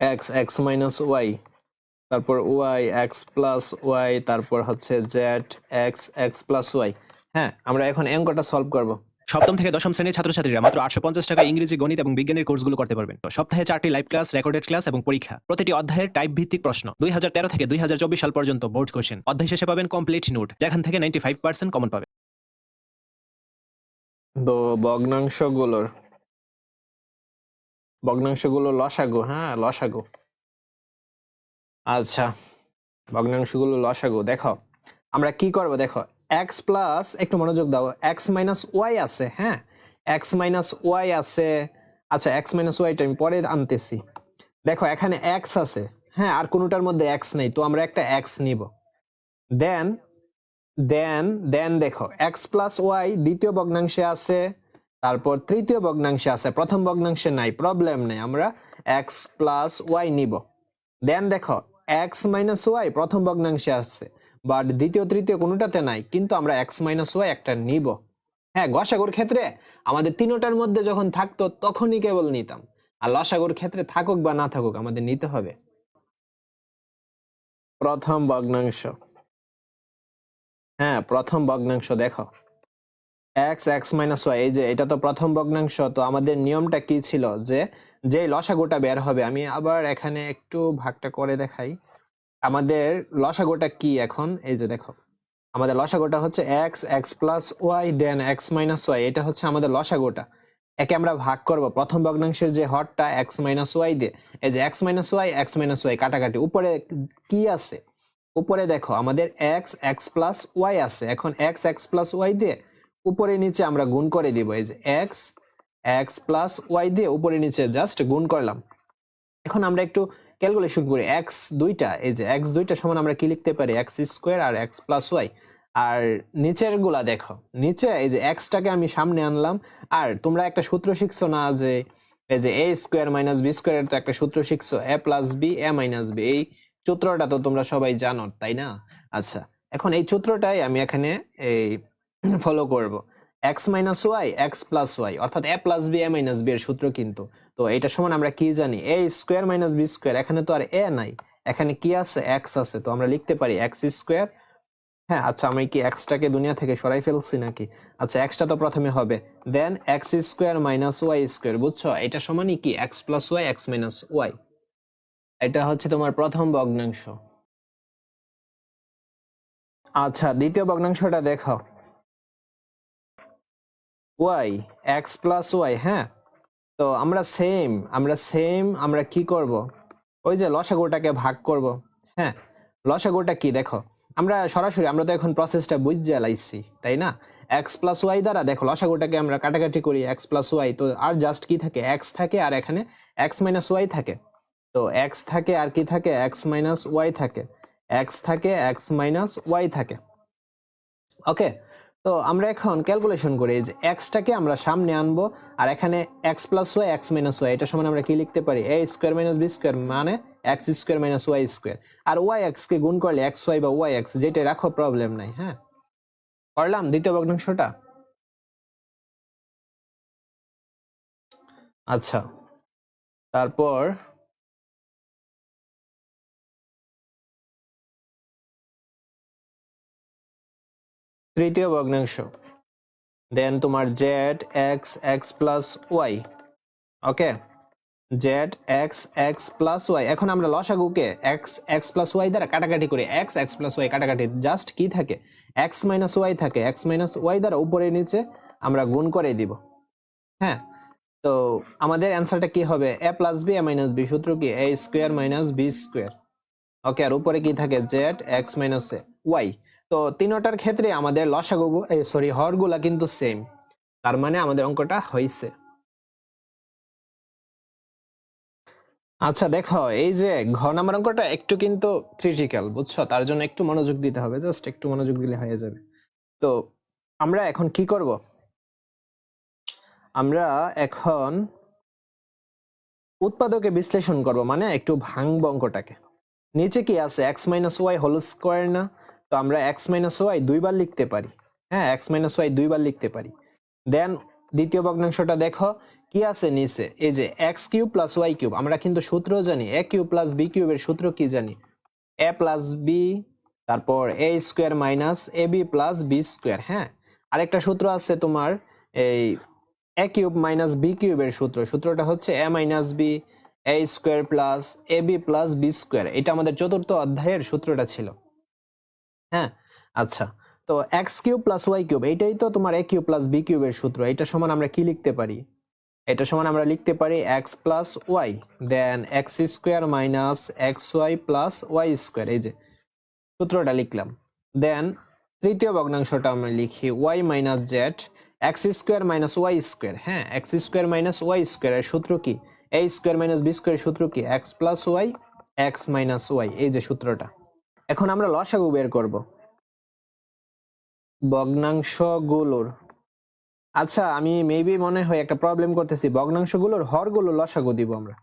X x minus Y তারপর Y x plus Y তারপর হচ্ছে Z X X plus Y হ্যাঁ আমরা এখন অঙ্কটা সলভ করব। সপ্তম থেকে দশম শ্রেণির ছাত্রছাত্রীরা মাত্র আটশো পঞ্চাশ টাকা ইংরেজি গণিত এবং বিজ্ঞানের কোর্সগুলো করতে পারবেন। তো সপ্তাহে চারটি লাইভ ক্লাস রেকর্ডেড ক্লাস এবং পরীক্ষা। প্রতিটি অধ্যায়ের টাইপ ভিত্তিক প্রশ্ন। দুই হাজার তেরো থেকে দুই হাজার চব্বিশ সাল পর্যন্ত বোর্ড কোশ্চেন অধ্যায় শেষে পাবেন কমপ্লিট নোট যেখান থেকে নাইনটি ফাইভ পার্সেন্ট কমন পাবেন। তো ভগ্নাংশগুলোর ভগ্নাংশগুলো লসাগু হ্যাঁ লসাগু। আচ্ছা ভগ্নাংশগুলো লসাগু, দেখো, আমরা কি করব দেখো এক্স প্লাস একটু মনোযোগ দাও এক্স মাইনাস ওয়াই আছে হ্যাঁ এক্স মাইনাস ওয়াই আছে আচ্ছা এক্স মাইনাস ওয়াইটা আমি পরে আনতেছি। দেখো, এখানে এক্স আছে হ্যাঁ আর কোনোটার মধ্যে এক্স নেই, তো আমরা একটা এক্স নিব। দেন দেন দেন দেখো এক্স প্লাস ওয়াই দ্বিতীয় ভগ্নাংশে আছে তারপর তৃতীয় ভগ্নাংশে আছে, প্রথম ভগ্নাংশে নাই প্রবলেম নেই, আমরা এক্স প্লাস ওয়াই নিব। দেন দেখো এক্স মাইনাস ওয়াই প্রথম ভগ্নাংশে আসছে বাট দ্বিতীয়, তৃতীয় কোনোটাতে নাই, কিন্তু আমরা এক্স মাইনাস ওয়াই একটা নিব। হ্যাঁ গসাগর ক্ষেত্রে আমাদের তিনোটার মধ্যে যখন থাকতো, তখনই কেবল নিতাম। আর লসাগর ক্ষেত্রে থাকুক বা না থাকুক, আমাদের নিতে হবে। প্রথম ভগ্নাংশ। হ্যাঁ প্রথম ভগ্নাংশ দেখো। এক্স এক্স মাইনাস ওয়াই এই যে এটা তো প্রথম ভগ্নাংশ, তো আমাদের নিয়মটা কি ছিল? যে যে লসাগুটা বের হবে, আমি আবার এখানে একটু ভাগটা করে দেখাই। আমাদের লসাগুটা কি এখন? এই যে দেখো, আমাদের লসাগুটা হচ্ছে X X plus Y then X minus Y এটা হচ্ছে আমাদের লসাগুটা। একে আমরা ভাগ করব, প্রথম ভগ্নাংশের যে হরটা এক্স মাইনাস ওয়াই দিয়ে। এই যে X minus Y X minus Y কাটাকাটি। উপরে কি আছে? উপরে দেখো, আমাদের এক্স এক্স প্লাস ওয়াই আছে। এখন এক্স এক্স প্লাস ওয়াই দিয়ে উপরে নিচে আমরা গুণ করে দিব, এই যে এক্স এক্স প্লাস ওয়াই দিয়ে উপরে নিচে জাস্ট গুণ করলাম। এখন আমরা একটু ক্যালকুলেশন করি এক্স দুইটা, এই যে এক্স দুইটা সমান আমরা কি লিখতে পারি? এক্স স্কোয়ার আর এক্স প্লাস ওয়াই আর নিচেরগুলা দেখো, নিচে এই যে এক্সটাকে আমি সামনে আনলাম, আর তোমরা একটা সূত্র শিখছো না যে এই যে এ স্কোয়ার মাইনাস বি স্কোয়ারের তো একটা সূত্র শিখছো A plus B A minus B এই সূত্রটা তো তোমরা সবাই জানো, তাই না? আচ্ছা এখন এই সূত্রটাই আমি এখানে এই ফলো করব। X minus Y X plus Y অর্থাৎ A plus B A minus B এর সূত্র কিন্তু। তো এটা সমান আমরা কি জানি? A square minus B square এখানে তো আর এ নাই। এখানে কি আছে? এক্স আছে। তো আমরা লিখতে পারি এক্স স্কোয়ার হ্যাঁ আচ্ছা আমি কি এক্সটাকে দুনিয়া থেকে সরাই ফেলছি নাকি? আচ্ছা এক্সটা তো প্রথমে হবে। Then X square minus Y square বুঝছ? এটা সমানই কি? X plus Y X minus Y এটা হচ্ছে তোমার প্রথম ভগ্নাংশ। আচ্ছা দ্বিতীয় ভগ্নাংশটা দেখো ওয়াই এক্স প্লাস ওয়াই হ্যাঁ? তো আমরা সেম আমরা সেম আমরা কি করব? ওই যে লসাগুটাকে ভাগ করব হ্যাঁ? লসাগুটা কি? দেখো, আমরা সরাসরি, আমরা তো এখন প্রসেসটা বুঝে লাইছি, তাই না? এক্স প্লাস ওয়াই দ্বারা, দেখো, লসাগুটাকে আমরা কাটাকাটি করি এক্স প্লাস ওয়াই তো আর জাস্ট কি থাকে? এক্স থাকে আর এখানে এক্স মাইনাস ওয়াই থাকে। তো এক্স থাকে আর কি থাকে? এক্স মাইনাস ওয়াই থাকে। এক্স থাকে এক্স মাইনাস ওয়াই থাকে। ওকে তো আমরা এখন ক্যালকুলেশন করি যে এক্সটাকে আমরা সামনে আনব, আর এখানে X plus Y X minus Y এটা সমান আমরা কি লিখতে পারি? A square minus B square মানে X square minus Y square আর ওয়াই এক্স কে গুণ করলে এক্স ওয়াই বা ওয়াই এক্স যেটা রাখো প্রবলেম নাই হ্যাঁ? করলাম দ্বিতীয় ভগ্নাংশটা? আচ্ছা। তারপর তৃতীয় ভগ্নাংশ। দেন তোমার Z X X plus Y okay Z X X plus Y এখন আমরা লসাগুকে এক্স এক্স প্লাস ওয়াই দ্বারা কাটাকাটি করি। এক্স এক্স প্লাস ওয়াই কাটাকাটি। জাস্ট কি থাকে? এক্স মাইনাস ওয়াই থাকে। এক্স মাইনাস ওয়াই দ্বারা উপরে নিচে আমরা গুণ করে দিব। হ্যাঁ? তো আমাদের অ্যান্সারটা কি হবে? A plus B A minus B সূত্র কি? A square minus B square okay আর উপরে কি থাকে? জেড এক্স মাইনাস ওয়াই তো তিনোটার ক্ষেত্রে আমাদের লসাগু সরি হরগুলা কিন্তু সেম তার মানে আমাদের অঙ্কটা হয়েছে আচ্ছা দেখো, এই যে ঘ নাম্বার অঙ্কটা একটু কিন্তু ক্রিটিক্যাল বুঝছ? তার জন্য একটু মনোযোগ দিতে হবে জাস্ট একটু মনোযোগ দিলে হয়ে যাবে। তো আমরা এখন কি করব? আমরা এখন উৎপাদকে বিশ্লেষণ করব মানে একটু ভাঙব অঙ্কটাকে। নিচে কি আছে? X minus y whole square না? তো আমরা এক্স মাইনাস ওয়াই দুইবার লিখতে পারি। হ্যাঁ এক্স মাইনাস ওয়াই দুইবার লিখতে পারি। দেন দ্বিতীয় ভগ্নাংশটা দেখো, কি আছে নিচে? এই যে x cube plus y cube আমরা কিন্তু সূত্র জানি। এ কিউব প্লাস বি কিউবের সূত্র কি জানি? এ প্লাস বি তারপর a square minus a b plus b square হ্যাঁ? আরেকটা সূত্র আছে তোমার, এই এ কিউব মাইনাস বি কিউবের সূত্র। সূত্রটা হচ্ছে a minus b a square plus a b plus b square এটা আমাদের চতুর্থ অধ্যায়ের সূত্রটা ছিল। হ্যাঁ? আচ্ছা। তো x cube plus y cube, এইটাই তো তোমার এ কিউব প্লাস বি কিউবের সূত্র। এটা সমান আমরা কি লিখতে পারি? এটা সমান আমরা লিখতে পারি x plus y then x square minus x y plus y square এই যে সূত্রটা লিখলাম। দেন তৃতীয় ভগ্নাংশটা আমরা লিখি y minus z x square minus y square হ্যাঁ? এক্স স্কোয়ার মাইনাস ওয়াই স্কোয়ারের সূত্র কি? এ স্কোয়ার মাইনাস বি স্কোয়ারের সূত্র কি? X plus y x minus y এই যে সূত্রটা। এখন আমরা লসাগু বের করব। ভগ্নাংশগুলোর। আচ্ছা আমি মেবি মনে হয় একটা প্রবলেম করতেছি। ভগ্নাংশগুলোর হরগুলো লসাগু দিব আমরা।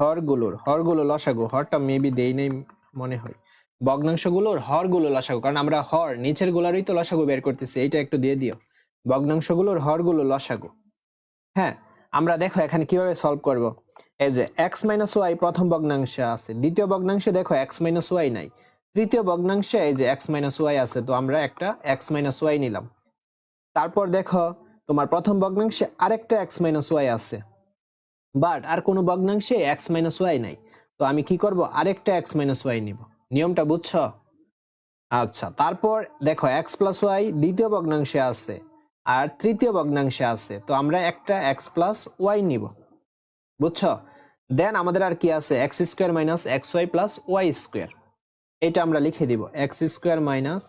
হরগুলোর, হরগুলো লসাগু। হরটা মেবি দেই নাই মনে হয়। ভগ্নাংশগুলোর হরগুলো লসাগু, কারণ আমরা হর, নিচের গুলারই তো লসাগু বের করতেছি। এইটা একটু দিয়ে দিও। ভগ্নাংশগুলোর হরগুলো লসাগু। হ্যাঁ আমরা দেখো এখানে কীভাবে সলভ করব। এই যে এক্স মাইনাস ওয়াই প্রথম ভগ্নাংশে আছে। দ্বিতীয় ভগ্নাংশে দেখো এক্স মাইনাস ওয়াই নাই। তৃতীয় ভগ্নাংশে এই যে এক্স মাইনাস ওয়াই আছে, তো আমরা একটা এক্স মাইনাস ওয়াই নিলাম। তারপর দেখো, তোমার প্রথম ভগ্নাংশে আরেকটা এক্স মাইনাস ওয়াই আছে বাট আর কোনো ভগ্নাংশে এক্স মাইনাস ওয়াই নাই। তো আমি কি করব? আরেকটা এক্স মাইনাস ওয়াই নিব। নিয়মটা বুঝছ? আচ্ছা তারপর দেখো এক্স প্লাস ওয়াই দ্বিতীয় ভগ্নাংশে আছে, আর তৃতীয় ভগ্নাংশে আছে, তো আমরা একটা এক্স প্লাস ওয়াই নিব। বুঝছ? দেন আমাদের আর কি আছে? X square minus x y plus y square এটা আমরা লিখে দিব x square minus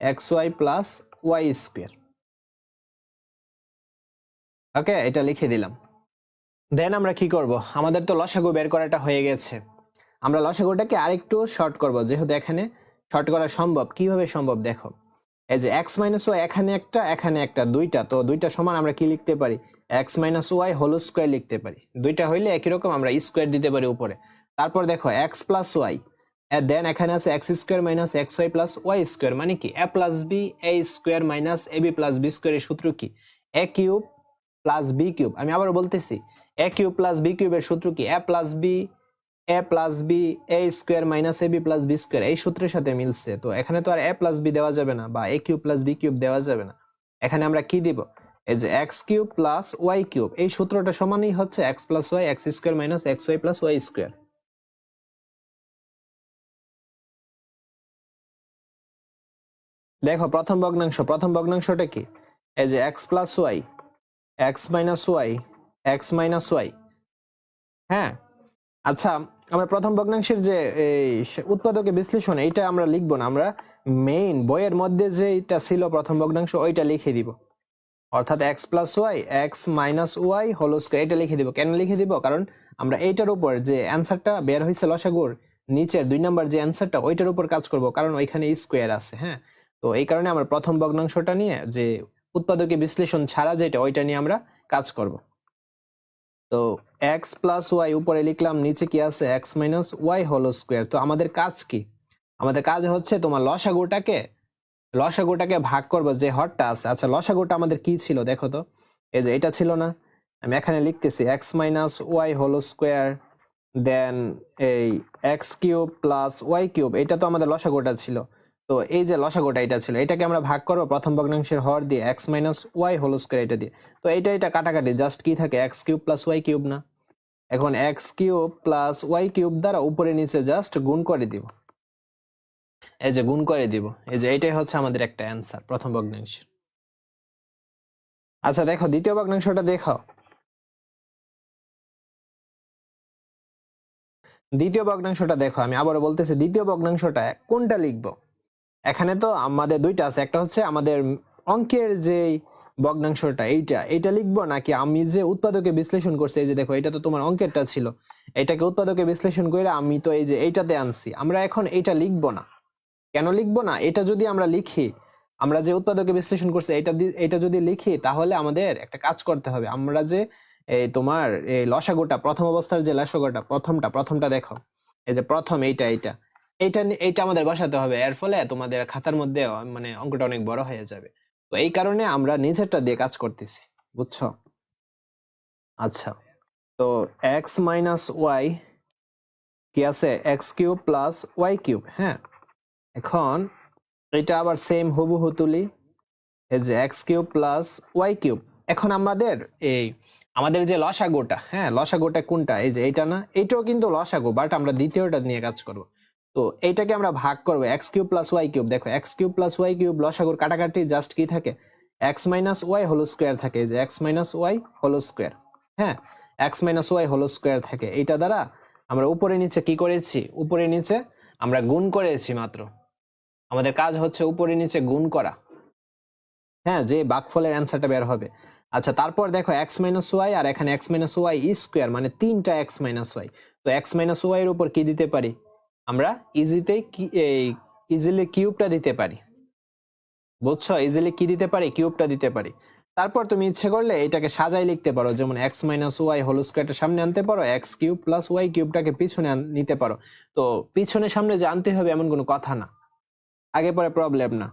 x y plus y square okay এটা লিখে দিলাম। দেন আমরা কি করব? আমাদের তো লসাগু বের করাটা হয়ে গেছে। আমরা লসাগুটাকে আরেকটু শর্ট করব, যেহেতু এখানে শর্ট করা সম্ভব। কীভাবে সম্ভব? দেখো, এই যে এক্স মাইনাস ওয়াই এখানে একটা এখানে একটা, দুইটা। তো দুইটা সমান আমরা কি লিখতে পারি? X minus y whole square লিখতে পারি। দুইটা হইলে একই রকম আমরা স্কোয়ার দিতে পারি উপরে। তারপর দেখো এক্স প্লাস ওয়াই দেন এখানে আছে x square minus x y plus y square মানে কি? A plus b a square minus a b plus b স্কোয়ারের সূত্র কি? A cube plus b cube আমি আবার বলতেছি এ কিউব প্লাস বি কিউবের সূত্র কি? A plus b a plus b a square minus a b plus b square এই সূত্রের সাথে মিলছে। তো এখানে তো আর এ প্লাস বি দেওয়া যাবে না, বা a cube plus b cube দেওয়া যাবে না। এখানে আমরা কি দিব? এই যে x cube plus y cube এই সূত্রটা সমানই হচ্ছে x plus y x square minus x y plus y square দেখো, প্রথম ভগ্নাংশ, প্রথম ভগ্নাংশটা কি? এই যে x plus y x minus y x minus y হ্যাঁ? আচ্ছা আমরা প্রথম ভগ্নাংশের যে, এই উৎপাদকে বিশ্লেষণ, এইটা আমরা লিখব না, আমরা মেইন বইয়ের মধ্যে যে এটা ছিল প্রথম ভগ্নাংশ, ওইটা লিখে দিব। অর্থাৎ x plus y x minus y whole square এটা লিখে দিব। কেন লিখে দিব? কারণ আমরা এইটার উপর যে অ্যান্সারটা বের হয়েছে লসাগুর, নিচের দুই নাম্বার যে অ্যান্সারটা ওইটার উপর কাজ করব, কারণ ওইখানে স্কোয়ার আছে হ্যাঁ? তো এই কারণে আমরা প্রথম ভগ্নাংশটা নিয়ে যে উৎপাদকে বিশ্লেষণ ছাড়া যেটা, ওইটা নিয়ে আমরা কাজ করব। তো এক্স প্লাস ওয়াই উপরে লিখলাম, নিচে কি আছে? X minus y whole square তো আমাদের কাজ কি? আমাদের কাজ হচ্ছে তোমার লসাগুটাকে লসাগুটাকে ভাগ করব যে হরটা আছে। আচ্ছা লসাগুটা আমাদের কি ছিল দেখো তো? এই যে এটা ছিল না। আমি এখানে লিখতেছি x minus y whole square then এই x cube plus y cube এটা তো আমাদের লসাগুটা ছিল। তো এই যে লসাগুটা এটা ছিল, এটাকে আমরা ভাগ করব প্রথম ভগ্নাংশের হর দিয়ে x minus y whole square এটা দিয়ে। তো এটা এটা কাটাকাটি জাস্ট কি থাকে? X cube plus y cube না? এখন x cube plus y cube দ্বারা উপরে নিচে জাস্ট গুণ করে দিব। এই যে গুণ করে দিব। এই যে এটাই হচ্ছে আমাদের একটা অ্যান্সার প্রথম ভগ্নাংশের। আচ্ছা দেখো, দ্বিতীয় ভগ্নাংশটা দেখো দ্বিতীয় ভগ্নাংশটা দেখো, আমি আবারও বলতেছি, দ্বিতীয় ভগ্নাংশটা কোনটা লিখব? এখানে তো আমাদের দুইটা আছে, একটা হচ্ছে আমাদের অঙ্কের যে ভগ্নাংশটা, এইটা এটা লিখব নাকি আমি যে উৎপাদকে বিশ্লেষণ করছি, এই যে দেখো, এটা তো তোমার অঙ্কেরটা ছিল, এটাকে উৎপাদকে বিশ্লেষণ করে আমি তো এই যে এইটাতে আনছি, আমরা এখন এইটা লিখব না। কেন লিখব না? এটা যদি আমরা লিখি, আমরা যে উৎপাদকে বিশ্লেষণ করছি, এটা এটা যদি লিখি, তাহলে আমাদের একটা কাজ করতে হবে। আমরা যে এই তোমার এই লসাগোটা, প্রথম অবস্থার যে লসাগুটা, প্রথমটা প্রথমটা দেখো, এই যে প্রথম এইটা এইটা। এইটা নি- এইটা আমাদের বসাতে হবে। এর ফলে তোমাদের খাতার মধ্যে মানে অঙ্কটা অনেক বড় হয়ে যাবে। তো এই কারণে আমরা নিচেরটা দিয়ে কাজ করতেছি, বুঝছ? আচ্ছা তো এক্স মাইনাস ওয়াই কি আছে? X cube plus y cube হ্যাঁ? এখন এটা আবার সেম হুবহু তুলি, এই যে x cube plus y cube এখন আমাদের এই, আমাদের যে লসাগুটা হ্যাঁ লসাগুটা কোনটা? এই যে এইটা না এইটাও কিন্তু লসাগু বাট আমরা দ্বিতীয়টা নিয়ে কাজ করব। তো এইটাকে আমরা ভাগ করব x cube plus y cube. দেখো x cube plus y cube লসাগুর কাটাকাটি জাস্ট কি থাকে? X minus y whole square থাকে যে x minus y whole square হ্যাঁ? X minus y whole square থাকে। এইটা দ্বারা আমরা উপরে নিচে কি করেছি? উপরে নিচে আমরা গুণ করেছি মাত্র। আমাদের কাজ হচ্ছে উপরে নিচে গুণ করা। হ্যাঁ যে বাকফলের অ্যান্সারটা বের হবে। আচ্ছা তারপর দেখো এক্স মাইনাস ওয়াই আর এখানে এক্স মাইনাস ওয়াই স্কোয়ার মানে তিনটা এক্স মাইনাস ওয়াই তো এক্স মাইনাস ওয়াই এর উপর কি দিতে পারি? আমরা ইজিতে কি, এই ইজিলি কিউবটা দিতে পারি। বুঝছ? ইজিলি কি দিতে পারি? কিউবটা দিতে পারি। তারপর তুমি ইচ্ছে করলে এটাকে সাজাই লিখতে পারো। যেমন এক্স মাইনাস ওয়াই হোল স্কোয়ারটা সামনে আনতে পারো এক্স কিউব প্লাস ওয়াই কিউবটাকে পিছনে নিতে পারো। তো পিছনে সামনে যে আনতে হবে এমন কোনো কথা না। আগে পরে প্রবলেম না।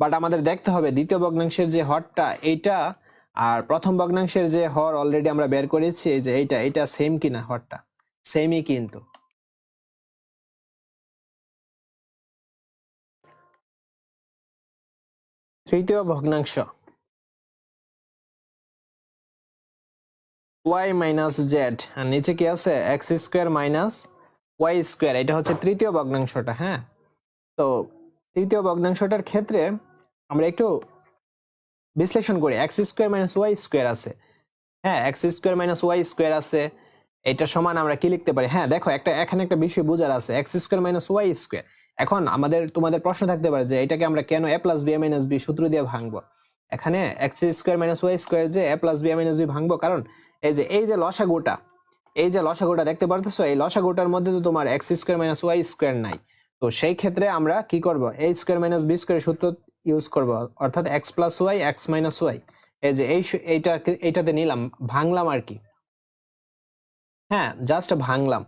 বাট আমাদের দেখতে হবে দ্বিতীয় ভগ্নাংশের যে হরটা এইটা, আর প্রথম ভগ্নাংশের যে হর অলরেডি আমরা বের করেছি যে এইটা এইটা সেম কিনা হরটা? সেমই কিন্তু। তৃতীয় ভগ্নাংশ। ওয়াই মাইনাস জেড আর নিচে কি আছে? X square minus y square এটা হচ্ছে তৃতীয় ভগ্নাংশটা হ্যাঁ? তো তৃতীয় ভগ্নাংশটার ক্ষেত্রে আমরা একটু বিশ্লেষণ করি। X square minus y square আছে। হ্যাঁ x square minus y square আছে। এটা সমান আমরা কি লিখতে পারি? হ্যাঁ দেখো একটা, এখানে একটা বিষয় বোঝার আছে। X square minus y square এখন আমাদের, তোমাদের প্রশ্ন থাকতে পারে যে এটাকে আমরা কেন a plus b minus b সূত্র দিয়ে ভাঙবো? এখানে x square minus y square যে a plus b minus b ভাঙবো, কারণ এই যে এই যে লসাগুটা, এই যে লসাগুটা দেখতে পারতেছো, এই লসাগুটার মধ্যে তো তোমার x square minus y square নাই। তো সেই ক্ষেত্রে আমরা কি করব? A square minus b square সূত্র ইউজ করব, অর্থাৎ x plus y x minus y এই যে, এই এইটা এইটাতে নিলাম, ভাঙলাম আর কি। হ্যাঁ জাস্ট ভাঙলাম।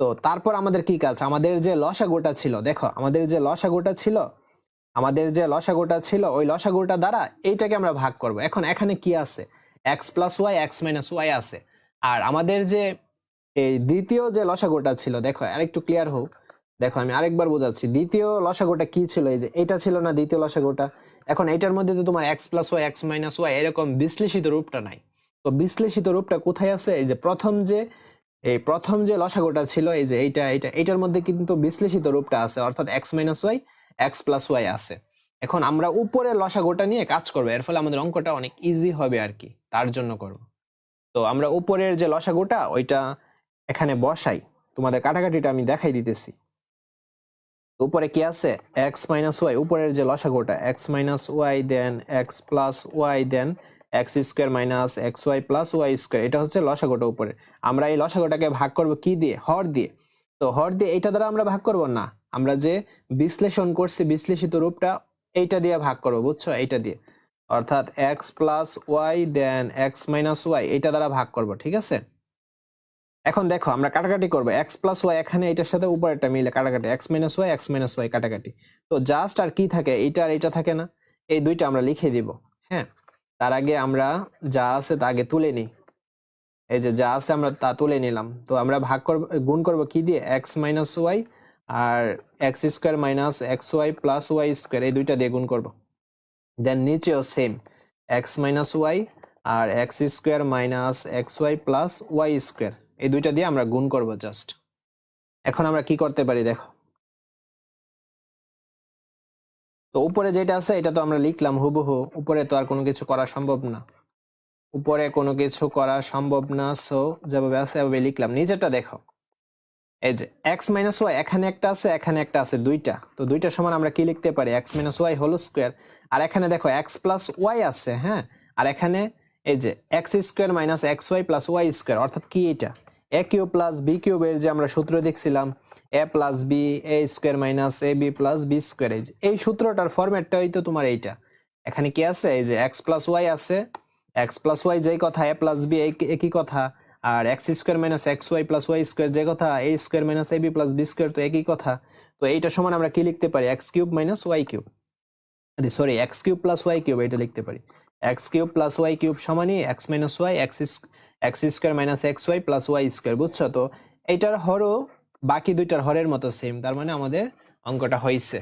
তো তারপর আমাদের কি কাজ? আমাদের যে লসাগুটা ছিল, দেখো, আমাদের যে লসাগুটা ছিল, আমাদের যে লসাগুটা ছিল, ওই লসাগুটা দ্বারা এইটাকে আমরা ভাগ করব। এখন এখানে কি আছে? X plus y x minus y আছে। আর আমাদের যে এই দ্বিতীয় যে লসাগুটা ছিল, দেখো, আরেকটু ক্লিয়ার হোক। দেখো, আমি আরেকবার বোঝাচ্ছি, দ্বিতীয় লসাগুটা কি ছিল? এই যে এটা ছিল না দ্বিতীয় লসাগুটা? এখন এটার মধ্যে তো তোমার x plus y x minus y এরকম বিশ্লেষিত রূপটা নাই। তো বিশ্লেষিত রূপটা কোথায় আছে? এই যে প্রথম যে এই প্রথম যে লসাগুটা ছিল, এই যে এইটা এইটা, এইটার মধ্যে কিন্তু বিশ্লেষিত রূপটা আছে, অর্থাৎ x minus y x plus y আছে। এখন আমরা উপরের লসাগুটা নিয়ে কাজ করব, এর ফলে আমাদের অঙ্কটা অনেক ইজি হবে আর কি, তার জন্য করব। তো আমরা উপরের যে লসাগুটা, ওইটা এখানে বসাই, তোমাদের কাটাকাটিটা আমি দেখাই দিতেছি। উপরে কি আছে? এক্স মাইনাস ওয়াই উপরের যে লসাগুটা x minus y then x plus y then x square minus x y plus y square, এটা হচ্ছে লসাগুটা উপরে। আমরা এই লসাগুটাকে ভাগ করব কি দিয়ে? হর দিয়ে। তো হর দিয়ে এইটা দ্বারা আমরা ভাগ করব? না। আমরা যে বিশ্লেষণ করছি, বিশ্লেষিত রূপটা এইটা দিয়ে ভাগ করব, বুঝছ? এইটা দিয়ে। অর্থাৎ x plus y then x minus y, এইটা দ্বারা ভাগ করব, ঠিক আছে? এখন দেখো, আমরা কাটাকাটি করব। এক্স প্লাস ওয়াই এখানে এটার সাথে উপরেরটা মিলে কাটাকাটি। X minus y, x minus y, কাটাকাটি। তো জাস্ট আর কি থাকে? এইটা আর এইটা থাকে না। এই দুইটা আমরা লিখে দিব হ্যাঁ? তার আগে আমরা যা আছে তা আগে তুলে নিই। এই যে যা আছে আমরা তা তুলে নিলাম। তো আমরা ভাগ করব, গুণ করব কি দিয়ে? এক্স মাইনাস ওয়াই আর x square minus x y plus y square এই দুইটা দিয়ে গুণ করব। দেন নিচেও সেম এক্স মাইনাস ওয়াই আর x square minus x y plus y square এই দুইটা দিয়ে আমরা গুণ করব জাস্ট এখন আমরা কি করতে পারি দেখো। তো উপরে যেটা আছে, এটা তো আমরা লিখলাম হুবহু। উপরে তো আর কোনো কিছু করা সম্ভব না। উপরে কোনো কিছু করা সম্ভব না সো যেভাবে আছে, এভাবে লিখলাম। নিচেরটা দেখো। এই যে এক্স মাইনাস ওয়াই এখানে একটা আছে, এখানে একটা আছে, দুইটা। তো দুইটা সমান আমরা কি লিখতে পারি? X minus y whole square আর এখানে দেখো এক্স প্লাস ওয়াই আছে হ্যাঁ? আর এখানে এই যে x square minus x y plus y square অর্থাৎ কি এটা? এ কিউ প্লাস বি কিউবের যে আমরা সূত্র দেখছিলাম a plus b a square minus a b plus b square এই এই সূত্রটার ফরম্যাটটাই তো তোমার এইটা। এখানে কি আছে? এই যে এক্স প্লাস ওয়াই আছে এক্স প্লাস ওয়াই যেই কথা এ প্লাস বি একই কথা, আর x square minus x y plus y square যে কথা a square minus a b plus b square তো একই কথা। তো এইটা সমান আমরা কি লিখতে পারি? X cube minus y cube sorry x cube plus y cube এটা লিখতে পারি। X cube plus y cube সমানই x minus y x x square minus x y plus y square বুঝছ? তো এটার হরও বাকি দুইটার হরের মতো সেম তার মানে আমাদের অঙ্কটা হয়েছে।